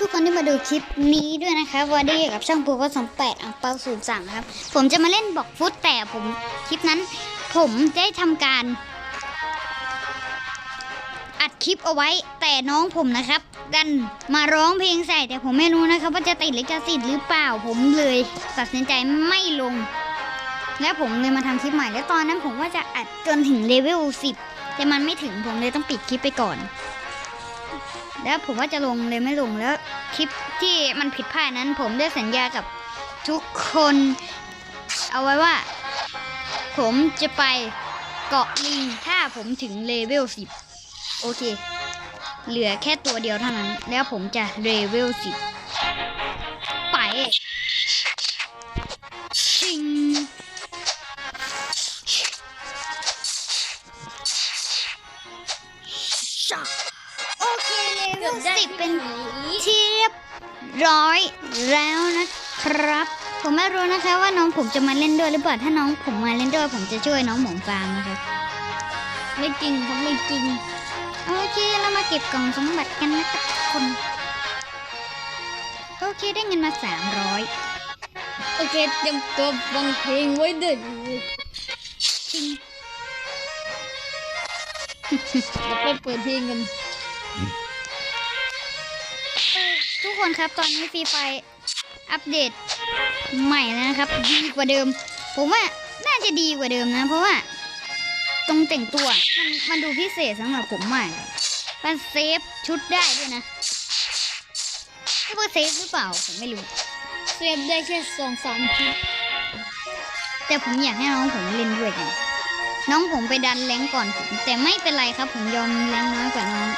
ทุกคนที่มาดูคลิปนี้ด้วยนะครับวันนี้กับช่างปูก็สองแปดอังเปาศูนย์สามครับ ผมจะมาเล่นบอกฟุตแต่ผมคลิปนั้น ผมได้ทำการ อัดคลิปเอาไว้แต่น้องผมนะครับ ดันมาร้องเพลงใส่แต่ผมไม่รู้นะครับ ว่าจะติดหรือจะติดหรือเปล่าผมเลยตัดสินใจไม่ลง และผมเลยมาทำคลิปใหม่ แล้วตอนนั้นผมว่าจะอัดจนถึงเลเวล10แต่มันไม่ถึงผมเลยต้องปิดคลิปไปก่อน แล้วผมว่าจะลงเลยไม่ลงแล้ว คลิปที่มันผิดพลาดนั้น ผมได้สัญญากับทุกคน เอาไว้ว่า ผมจะไปเกาะลิงถ้าผมถึงเลเวล10โอเค เหลือแค่ตัวเดียวเท่านั้น แล้วผมจะเลเวล10ไปชิง ร้อยแล้วนะครับ ผมไม่รู้นะคะว่าน้องผมจะมาเล่นด้วยหรือเปล่า ถ้าน้องผมมาเล่นด้วย ผมจะช่วยน้องหมงฟางนะครับ ไม่จริงครับไม่จริง โอเค เรามาเก็บกล่องสมบัติกันนะครับทุกคน โอเคได้เงินมาสามร้อยโอเคเตรียมตัวฟังเพลงไว้เด็ดจริงเราไปเปิดเพลงกัน ทุกคนครับตอนนี้ฟรีไฟอัปเดตใหม่แล้วนะครับ ดีกว่าเดิม ผมว่าน่าจะดีกว่าเดิมนะ เพราะว่า ตรงแต่งตัวมันมันดูพิเศษสำหรับผมมากมันเซฟชุดได้ด้วยนะไม่ว่าเซฟหรือเปล่าผมไม่รู้เซฟได้แค่สองสามคลิปแต่ผมอยากให้น้องผมเล่นด้วยกันน้องผมไปดันแรงก่อนผมแต่ไม่เป็นไรครับ ผมยอมแรงน้อยกว่าน้อง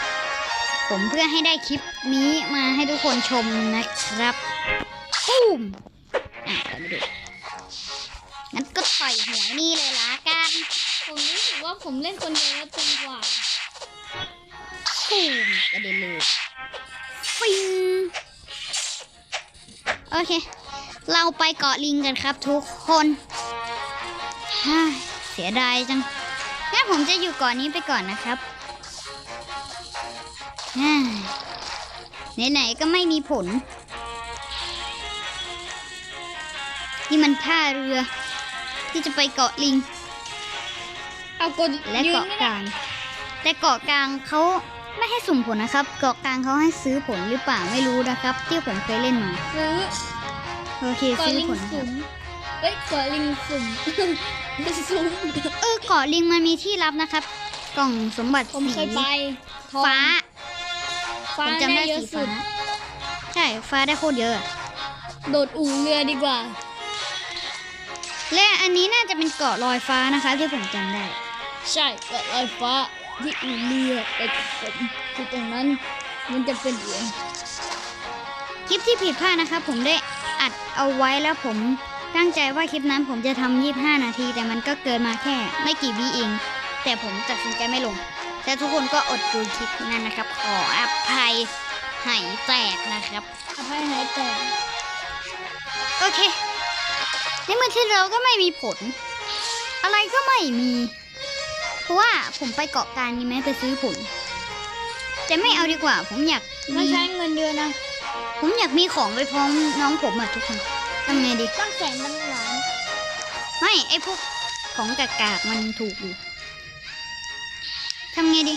ผมเพื่อให้ได้คลิปนี้มาให้ทุกคนชมนะครับปุ้มอะเรามาดูงั้นก็ต่อยหัวนี่เลยละกันผมรู้สึกว่าผมเล่นคนเดียวแล้วตึงกว่าปุ้มกระเด็นเลยฟิงโอเค เราไปเกาะลิงกันครับทุกคนฮ่าเสียดายจังงั้นผมจะอยู่เกาะนี้ไปก่อนนะครับฮ่า ไหนๆก็ไม่มีผล นี่มันท่าเรือ ที่จะไปเกาะลิง เอากดและยืนเกาะไม่กได้ลาง แต่เกาะกลางเขาไม่ให้สุ่มผลนะครับ เกาะกลางเขาให้ซื้อผลหรือเปล่าไม่รู้นะครับ ที่ผมเคยเล่นมา ซื้อ โอเคกดซื้อลิงผลครับสุ่มเอ้ยกดลิงสุ่มสุ่มเออเกาะลิงมันมีที่รับนะครับ กล่องสมบัติผมเคสียไปทองฟ้า ฟ้าผมจำได้เยอะสีสุฟ้าด ใช่ฟ้าได้โคตรเยอะอะโดดอู่เรือดีกว่า และอันนี้น่าจะเป็นเกาะลอยฟ้านะคะ ที่ผมจำได้ ใช่เกาะลอยฟ้าที่อู่เรือแต่ผมคือตรงนั้นมันจะเป็นเหรียญคลิปที่ผิดพลาดนะคะ ผมได้อัดเอาไว้แล้วผมตั้งใจว่าคลิปนั้นผมจะทำ25 นาที แต่มันก็เกินมาแค่ไม่กี่วิเอง แต่ผมตัดสินใจไม่ลง แต่ทุกคนก็อดดูคลิปนั้นนะครับ ขออภัยหายแตกนะครับอภัยหายแต่โอเค ในเมื่อที่เราก็ไม่มีผล อะไรก็ไม่มี เพราะว่าผมไปเกาะกลางนี่ไหมไปซื้อผล แต่ไม่เอาดีกว่า ผมอยากไม่มีใช้เงินเยอะนะ ผมอยากมีของไปพร้อมน้องผมอะทุกคนทำไงดีตั้งแสนตั้งล้านไม่ไอพวกของกากากๆมันถูกอยู่ ทำไงดี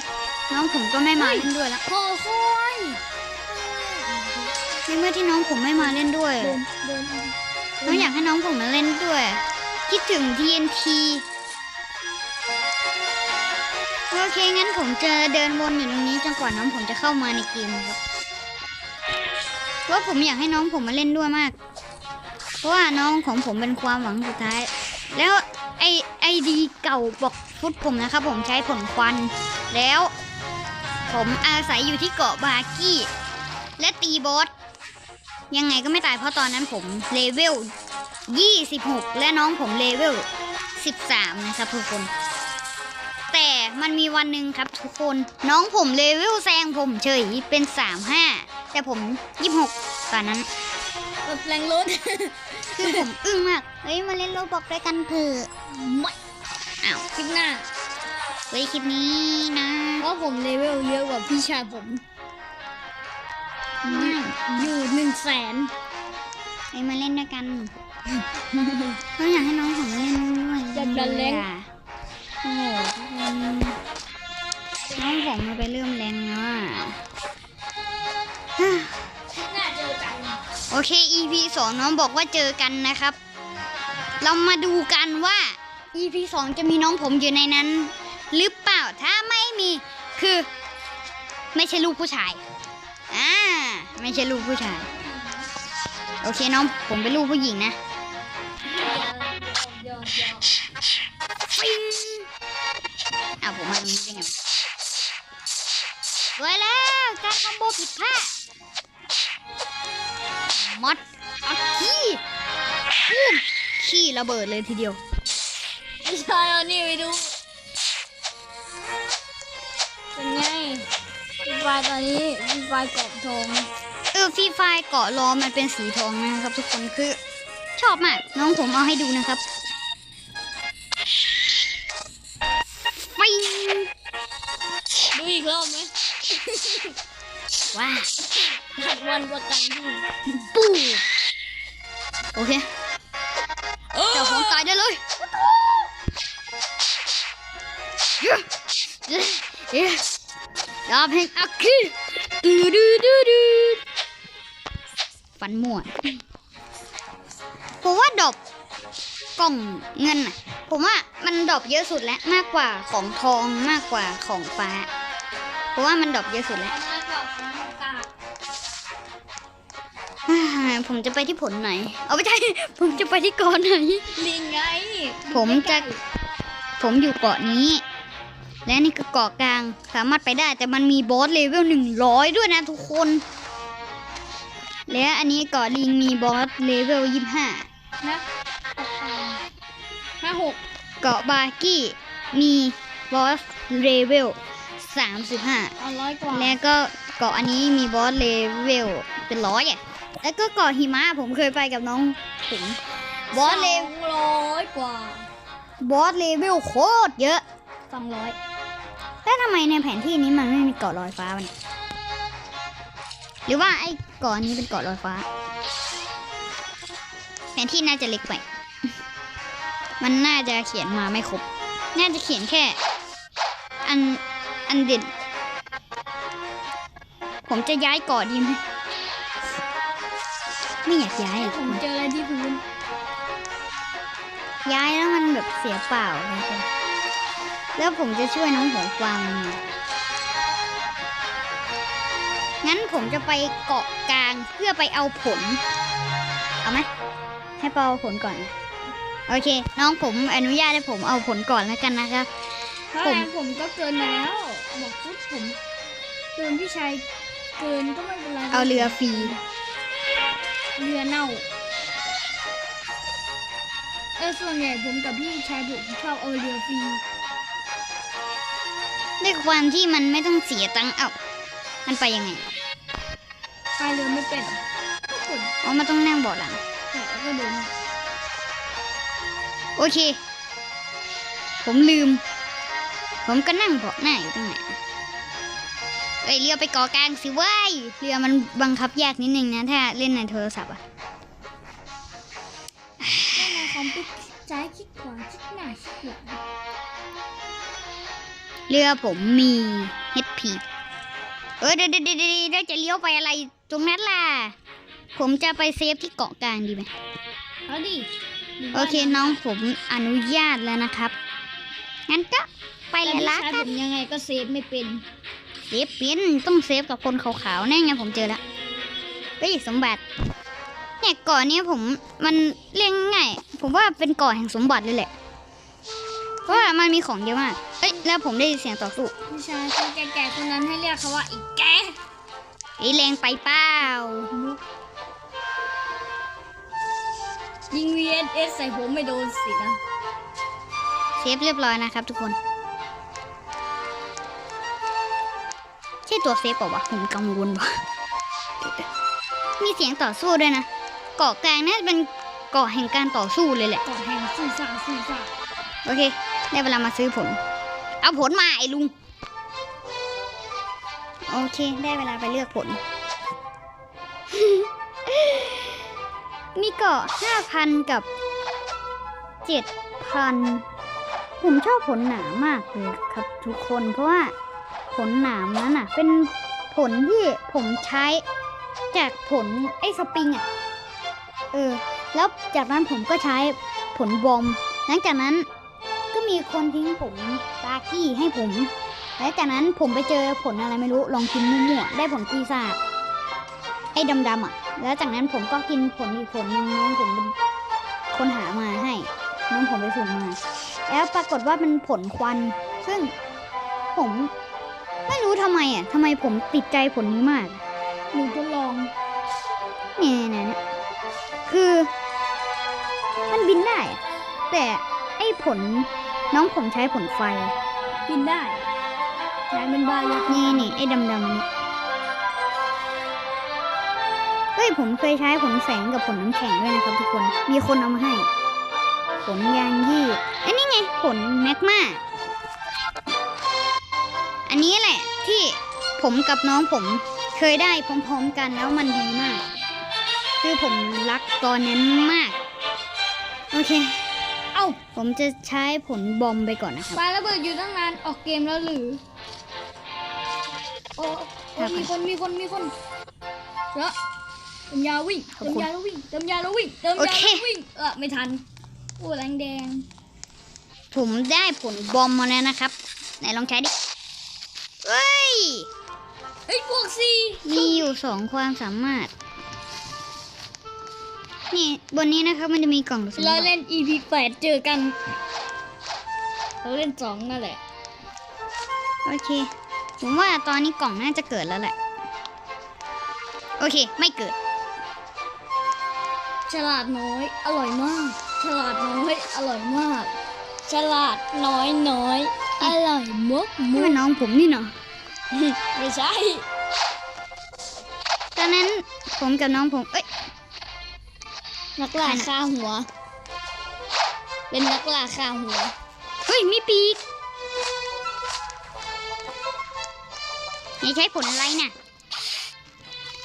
น้องผมก็ไม่มาเล่นด้วยแล้วโอ้โหยในเมื่อที่น้องผมไม่มาเล่นด้วยเดินเดินน้องอยากให้น้องผมมาเล่นด้วย คิดถึง TNT โอเคงั้นผมจะเดินวนอยู่ตรงนี้จนกว่าน้องผมจะเข้ามาในเกมครับเพราะผมอยากให้น้องผมมาเล่นด้วยมาก เพราะว่าน้องของผมเป็นความหวังสุดท้าย แล้วไอไอดี เก่าบอกฟุตผมนะครับ ผมใช้ผลควัน แล้ว ผมอาศัยอยู่ที่เกาะบากี้ และตีบอสยังไงก็ไม่ตายเพราะตอนนั้นผมเลเวล 26 และน้องผมเลเวล 13 นะครับทุกคน แต่มันมีวันหนึ่งครับทุกคนน้องผมเลเวลแซงผมเฉยเป็น 35 แต่ผม 26ตอนนั้นแบบแรงรถคือผมอึ้งมาก เฮ้ย มาเล่นโลบอกด้วยกันเถอะไม่ อ้าวคลิปหน้าเฮ้ยคลิปนี้นะเพราะผมเลเวลเยอะกว่าพี่ชายผมไม่อยู่หนึ่งแสนไปมาเล่นด้วยกันเขาอยากให้น้องผมมาเล่นด้วยจะดันแรงโอ้โหทุกคนน้องผมมันไปเริ่มแรงแล้วอะน่าเจอกันโอเค EP สองน้องบอกว่าเจอกันนะครับ เรามาดูกันว่า EP สองจะมีน้องผมอยู่ในนั้น หรือเปล่าถ้าไม่มีคือ ไม่ใช่ลูกผู้ชายอ่าไม่ใช่ลูกผู้ชาย โอเคน้องผมเป็นลูกผู้หญิงนะฟิงอะผมมาตรงนี้ได้ไงวะสวยแล้วการคอมโบผิดพลาดมัดอักขี้ปุ้มขี้ระเบิดเลยทีเดียว ใช่เอานี่ไปดู เป็นไงฟรีไฟตอนนี้ฟรีไฟกรอบทองเออฟรีไฟล์เกาะล้อมันเป็นสีทองนะครับ ทุกคนคือ ชอบมาก น้องผมเอาให้ดูนะครับฟิงดูอีกรอบไหมว้าหัดวันประกันพรุ่งปูโอเคเจ้าของตายได้เลยเย้เย้เย้ ดาบแห่งอักคีดูดูดูดูฟันม่วนผมว่าดอกกล่องเงินน่ะผมว่ามันดอกเยอะสุดแล้วมากกว่าของทองมากกว่าของฟ้าเพราะว่ามันดอกเยอะสุดแล้วมากกว่าของกาดอ่าผมจะไปที่ผลไหน เอาไม่ใช่ผมจะไปที่เกาะไหนลิงไง ผมจะ ผมอยู่เกาะนี้ และนี่คือเกาะกลางสามารถไปได้แต่มันมีบอสเลเวลหนึ่งร้อยด้วยนะทุกคน และอันนี้เกาะลิงมีบอสเลเวลยี่ห้านะห้าหกเกาะบาร์กี้มีบอสเลเวลสามสิบห้าเอาร้อยกว่าและก็เกาะอันนี้มีบอสเลเวลเป็นร้อยอะแล้วก็เกาะหิมะผมเคยไปกับน้องผมบอสเลสองร้อยกว่า บอสเลเวลโคตรเยอะสองร้อย แล้วทำไมในแผนที่นี้มันไม่มีเกาะลอยฟ้ามันยหรือว่าไอ้เกาะนี้เป็นเกาะลอยฟ้า แผนที่น่าจะเล็กไป มันน่าจะเขียนมาไม่ครบ น่าจะเขียนแค่ อันอันเด่นผมจะย้ายเกาะดีไหมไม่อยากย้ายอะผมเจออะไรที่พื้นย้ายแล้วมันแบบเสียเปล่าทุกคน แล้วผมจะช่วยน้องหัวฟางยังไงงั้นผมจะไปเกาะกลางเพื่อไปเอาผล เอาไหมให้เปาเอาผลก่อนนะโอเค น้องผมอนุญาตให้ผมเอาผลก่อนแล้วกันนะครับถ้าผมงั้นผมก็เกินมาแล้วบอกฟุตผมเกินพี่ชายเกินก็ไม่เป็นไรเอาเรือฟรีเรือเน่าเออส่วนใหญ่ผมกับพี่ชายผมชอบเอาเรือฟรี ด้วยความที่มันไม่ต้องเสียตังค์เอ้ามันไปยังไงพายเรือไม่เป็นก็กดอ๋อมันต้องนั่งเบาะหลังแต่ก็เดินโอเค ผมลืม ผมก็นั่งเบาะหน้าอยู่ตรงไหนเอ้ยเรือไปเกาะกลางสิเว้ยเรือมันบังคับยากนิดนึงนะ ถ้าเล่นในโทรศัพท์อะแค่ในคอมพิวซ้ายคลิกขวาคลิกหน้าคลิกหลัง เรือผมมี HP เออเดี๋ยวเดี๋ยวเดี๋ยวเดี๋ยวจะเลี้ยวไปอะไรตรงนั้นล่ะ ผมจะไปเซฟที่เกาะกลางดีไหมเอาดิหรืโอเคน้องผมอนุญาตแล้วนะครับ งั้นก็ไปแต่เลยพี่ละชายกัผนมยังไงก็เซฟไม่เป็น เซฟเป็นต้องเซฟกับคนขาวๆแน่ไงผมเจอแล้วเฮ้ยสมบัติ เนี่ยเกาะเนี้ยผมมันเรียงง่าย ผมว่าเป็นเกาะแห่งสมบัติเลยแหละ เพราะว่ามันมีของเยอะมาก เอ้ยแล้วผมได้ยินเสียงต่อสู้พี่ชายคนแก่ๆคนนั้นให้เรียกเขาว่าอีกแกไอ้ยแรงไปเปล่ายิง VSS ใส่ผมไม่โดนสินะเซฟเรียบร้อยนะครับทุกคน ใช่ตัวเซฟเปล่าวะผมกังวลว่ะมีเสียงต่อสู้ด้วยนะ เกาะกลางน่าจะเป็นเกาะแห่งการต่อสู้เลยแหละก่อแห่งสู้ซ่าสู้ซ่าโอเค ได้เวลามาซื้อผล เอาผลมาไอ้ลุง โอเค ได้เวลาไปเลือกผลมีเกาะห้าพันกับเจ็ดพันผมชอบผลหนามากเลยครับทุกคนเพราะว่าผลหนามนั้นอะ เป็นผลที่ผมใช้จากผลไอ้สปริงอะ เออ แล้วจากนั้นผมก็ใช้ผลบอม หลังจากนั้น ก็มีคนทิ้งผมปากี้ให้ผม แล้วจากนั้นผมไปเจอผลอะไรไม่รู้ ลองกินมั่วๆได้ผลปีศาจไอ้ดำๆอะ แล้วจากนั้นผมก็กินผลอีกผลหนึงน้องผมเป็นคนหามาให้น้องผมไปสุ่มมา แล้วปรากฏว่าเป็นผลควัน ซึ่งผมไม่รู้ทำไมอะทำไมผมติดใจผลนี้มากหนูทดลองเนี่ยเนี่ยเนี่ยคือ มันบินได้อะแต่ไอ้ผล น้องผมใช้ผลไฟ กินได้ใช้เป็นบ้าเลยนี่นี่ไอ้ดำดำๆนี่เฮ้ยผมเคยใช้ผลแสงกับผลน้ำแข็งด้วยนะครับทุกคน มีคนเอามาให้ ผลยางยืดไอ้นี่ไงผลแมกมาอันนี้แหละที่ผมกับน้องผมเคยได้พร้อมๆกันแล้วมันดีมาก คือผมรักตอนนั้นมาก โอเคเอ้าผมจะใช้ผลบอมไปก่อนนะครับปาระเบิดอยู่ตั้งนานออกเกมแล้วหรือ โอ้โอ้ครับมีคนมีคนมีคนแล้วเติมยาวิ่งขอบเติมคุณยาแล้ววิ่งเติมยาแล้ววิ่งเติมโอยาเคแล้ววิ่งเออไม่ทันโอ้แรงแดง ผมได้ผลบอมมาแล้วนะครับ ไหนลองใช้ดิเฮ้ยเฮ้ยบวกสี่มีอยู่สองความสามารถ นี่บนนี้นะครับมันจะมีกล่องสมเราบัติเล่น EP แปดเจอกัน เราเล่นสองนั่นแหละ โอเค ผมว่าตอนนี้กล่องน่าจะเกิดแล้วแหละ โอเค ไม่เกิด ฉลาดน้อย อร่อยมาก ฉลาดน้อย อร่อยมาก ฉลาดน้อยน้อย อร่อยมกนี่มมันกน้องผมนี่เนาะไม่ใช่ ตอนนั้นผมกับน้องผม เอ้ย นักล่าฆ่าหัว เป็นนักล่าฆ่าหัว เฮ้ย มีปีกนี่ใช้ผลอะไรน่ะ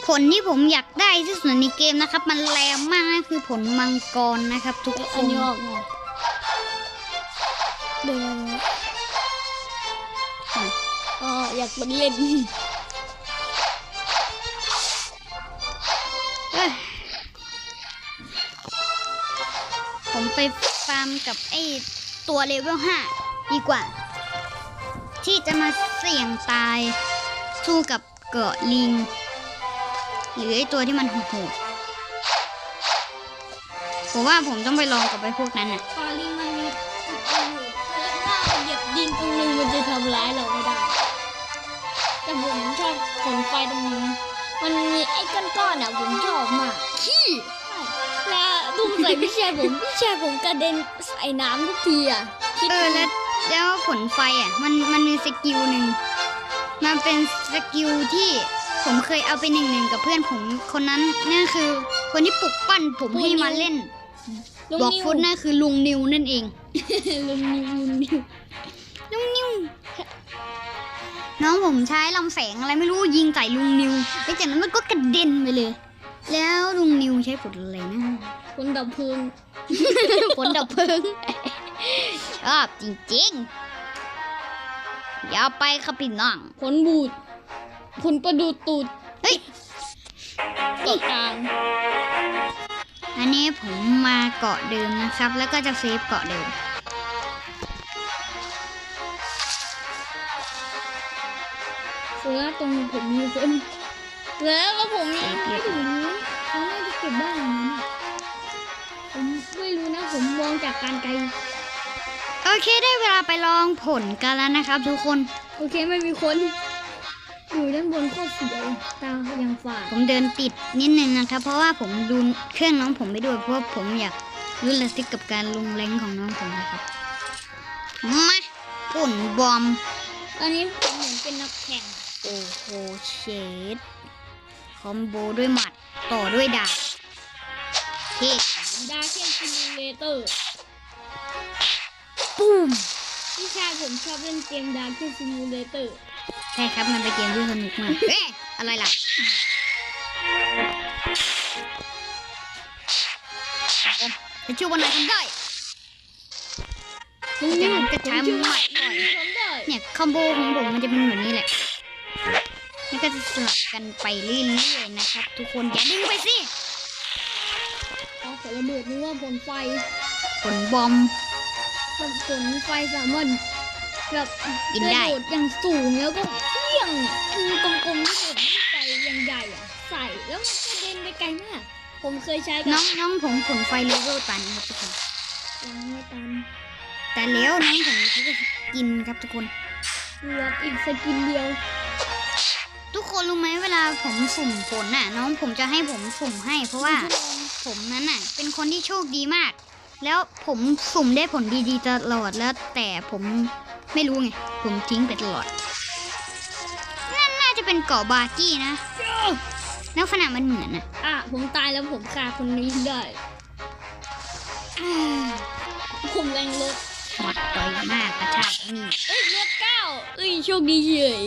ผลที่ผมอยากได้ที่สุดในเกมนะครับ มันแรงมากนะคือผลมังกรนะครับ ทุกคอันนนี้ออกหน่อยเดินมาอ๋ออยากเป็นเล่น ไปฟาร์มกับไอ้ตัวเลเวลห้าดีกว่า ที่จะมาเสี่ยงตายสู้กับเกาะลิง หรือไอ้ตัวที่มันโหดผมว่าผมต้องไปลองกับไอ้พวกนั้นน่ะปลาลิงมันมีโอ้โหถ้าเหยียบดินตรงนึงมันจะทำร้ายเราไม่ได้ แต่ผมชอบขนไฟตรงนี้ มันมีไอ้ก้อนๆอะผมชอบมากขี้ ตุ้มใส่พี่แชร์ผมพี่แชร์ผมกระเด็นใส่น้ำทุกทีอะคิดเออดูแล้ว แล้วผลไฟอะ มันมันมีสกิลหนึ่งมันเป็นสกิลที่ผมเคยเอาไปหนึ่งหนึ่งกับเพื่อนผมคนนั้นนั่นคือ คนที่ปลุกปั้นผมให้มาเล่น ลุงบอกนิวฟุตนั่นคือลุงนิวนั่นเอง ลุงนิวลุงนิวลุงนิวน้องผมใช้ลำแสงอะไรไม่รู้ยิงใส่ลุงนิวแล้วจากนั้นมันก็กระเด็นไปเลย แล้วลุงนิวใช้ผลอะไรนะคนดับเพลิงผลดับเพลิง ชอบจริงๆ อย่าไปครับพี่น้อง ผลบูด ผลประดูดตูด เฮ้ยเกาะกลาง อันนี้ผมมาเกาะเดิมนะครับ แล้วก็จะเซฟเกาะเดิมโซล่าตรงผมมีคนแล้วก็ผมยังไม่ถึง จากการไกล โอเคได้เวลาไปลองผลกันแล้วนะครับทุกคน โอเคไม่มีคน อยู่ด้านบนโคตรสวยตายังฝาดผมเดินติดนิดนึงนะครับ เพราะว่าผมดูเครื่องน้องผมไปด้วยเพราะว่าผมอยากรู้ระทึกกับการลงแรงของน้องผมนะครับมาผลบอมตอนนี้ผมเหมือนเป็นนักแข่ง โอ้โหเชดคอมโบด้วยหมัดต่อด้วยดาบเท่ดาเคนซิมูเลเตอร์ ปุ้มพี่ชายผมชอบเล่นเกมดาร์กซิมูเลเตอร์ใช่ครับมันเป็นเกมที่สนุกมากเอ๊ะอะไรล่ะจะช่วยวันไหนทำได้จากนั้ใช้ไม้บ่อยเนี่ยคอมโบของผมมันจะเป็นแบบนี้แหละนี่ก็จะสลับกันไปเรื่อยๆนะครับ ทุกคนอย่าดึงไปสิเอาใส่ระเบิดนึกว่าบนไฟ ผลบอมแบบผลไฟสามารถแบบกินได้ กระโดดอย่างสูงแล้วก็เพี้ยงอันกลมๆที่ผมไฟอย่างใหญ่อะใส่แล้วมันกระเด็นไปไกลมาก ผมเคยใช้กัน้องน้องผมผลไฟเลเวลตันครับทุกคน ยังไม่ตันแต่แล้วน้องผมเขาก็กินครับทุกคน เหลืออีกสกินเดียว ทุกคนรู้ไหมเวลาผมสุ่มผลน่ะ น้องผมจะให้ผมสุ่มให้ เพราะว่าผมนั้นน่ะ เป็นคนที่โชคดีมาก แล้วผมสุ่มได้ผลดีๆตลอดแล้ว แต่ผมไม่รู้ไง ผมทิ้งไปตลอด นั่นน่าจะเป็นเกาะบาร์กี้นะลักษณะมันเหมือนน่ะอะ ผมตายแล้วผมฆ่าคนนี้ได้อ่าผมแรงลดหมัดต่อยมากกระชากนี่เอ้ยลดเก้าเอ้ยโชคดีเฉย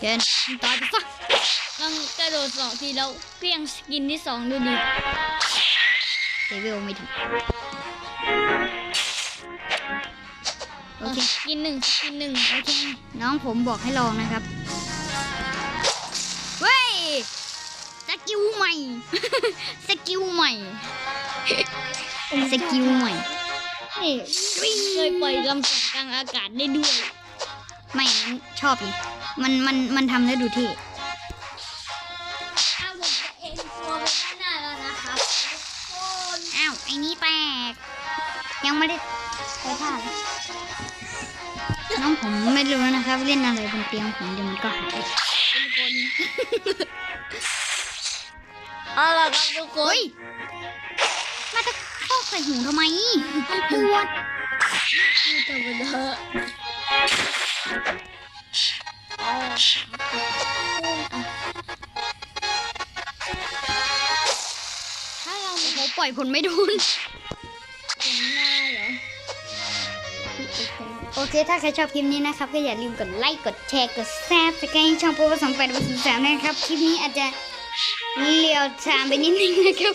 เกินต่อยไปซะลองกระโดดสองทีแล้วเพียงสกินที่สองดูดิ เลเวลไม่ถึงโอเคสกินหนึ่งสกินหนึ่งโอเค น้องผมบอกให้ลองนะครับเว้ย สกิลใหม่ สกิลใหม่ สกิลใหม่นี่เคยปล่อยลำแสงกลางอากาศได้ด้วย ไม่นั้นชอบไงมันมันมันทำแล้วดูเท่ อ้าวไอ้นี้แตก ยังไม่ได้ไปท่าเลยน้องผมไม่รู้นะครับ เล่นอะไรบนเตียงผมเดี๋ยวมันก็หายเป็นคนเอาล่ะครับทุกคเฮ้นยมาตะคอกใส่หูทำไมมันปวดพูดธรรมดาเอ ปล่อยผลไม่โดนเป็นหน้าเหรอโอเค ถ้าใครชอบคลิปนี้นะครับ ก็อย่าลืมกดไลค์ กดแชร์ กดแซ่บสกายช่องโปรสองแปดวันสามนะครับ คลิปนี้อาจจะเลียวชามไปนิดนึงนะครับ